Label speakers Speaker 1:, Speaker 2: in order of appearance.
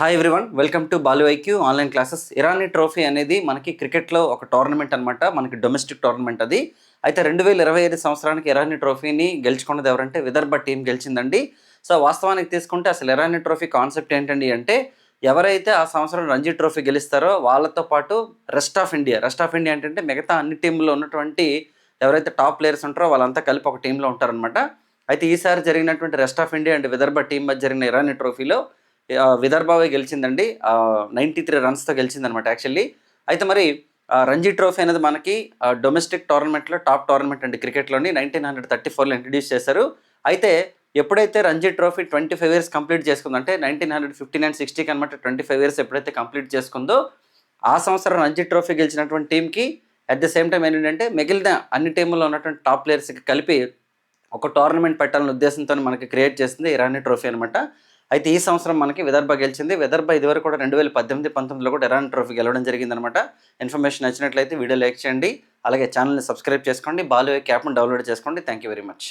Speaker 1: Hi everyone welcome to బాలువైక్యూ online classes Irani trophy అనేది మనకి క్రికెట్లో ఒక టోర్నమెంట్ అనమాట మనకి డొమెస్టిక్ టోర్నమెంట్ అది. అయితే రెండు వేల ఇరవై ఐదు సంవత్సరానికి ఇరానీ ట్రోఫీని గెలుచుకున్నది ఎవరంటే విదర్భ టీం గెలిచిందండి. సో వాస్తవానికి తీసుకుంటే అసలు ఇరానీ ట్రోఫీ కాన్సెప్ట్ ఏంటండి అంటే ఎవరైతే ఆ సంవత్సరం రంజీ ట్రోఫీ గెలుస్తారో వాళ్ళతో పాటు rest of India rest of India ఏంటంటే మిగతా అన్ని టీంలో ఉన్నటువంటి ఎవరైతే టాప్ ప్లేయర్స్ ఉంటారో వాళ్ళంతా కలిపి ఒక టీంలో ఉంటారనమాట అయితే ఈసారి జరిగినటువంటి rest of India and Vidarbha team మధ్య జరిగిన ఇరానీ ట్రోఫీలో విదర్భావే గెలిచిందండి. నైంటీ త్రీ రన్స్తో గెలిచిందనమాట యాక్చువల్లీ అయితే మరి రంజీ ట్రోఫీ అనేది మనకి డొమెస్టిక్ టోర్నమెంట్లో టాప్ టోర్నమెంట్ అండి క్రికెట్లోని. నైన్టీన్ హండ్రెడ్ థర్టీ ఫోర్లో ఇంట్రడ్యూస్ చేశారు. అయితే ఎప్పుడైతే Ranji trophy twenty five years complete చేసుకుందో అంటే నైన్టీన్ హండ్రెడ్ ఫిఫ్టీ నైన్ సిక్స్టీకి అనమాట ట్వంటీ ఫైవ్ ఇయర్స్ ఎప్పుడైతే కంప్లీట్ చేసుకుందో ఆ సంవత్సరం రంజీ ట్రోఫీ గెలిచినటువంటి టీంకి అట్ ద సేమ్ టైం ఏంటంటే మిగిలిన అన్ని టీముల్లో ఉన్నటువంటి టాప్ ప్లేయర్స్కి కలిపి ఒక టోర్నమెంట్ పెట్టాలనే ఉద్దేశంతో మనకి క్రియేట్ చేసింది ఇరానీ ట్రోఫీ అనమాట అయితే ఈ సంవత్సరం మనకి విదర్భ గెలిచింది. విదర్భ ఇదివరకు కూడా రెండు వేల పద్దెనిమిది పంతొమ్మిదిలో కూడా ఇరానీ ట్రోఫీ గెలవడం జరిగిందనమాట. ఇన్ఫర్మేషన్ నచ్చినట్లయితే వీడియో లైక్ చేయండి. అలాగే ఛానల్ని సబ్స్క్రైబ్ చేసుకోండి. బాలు యాప్ను డౌన్లోడ్ చేసుకోండి. Thank you very much.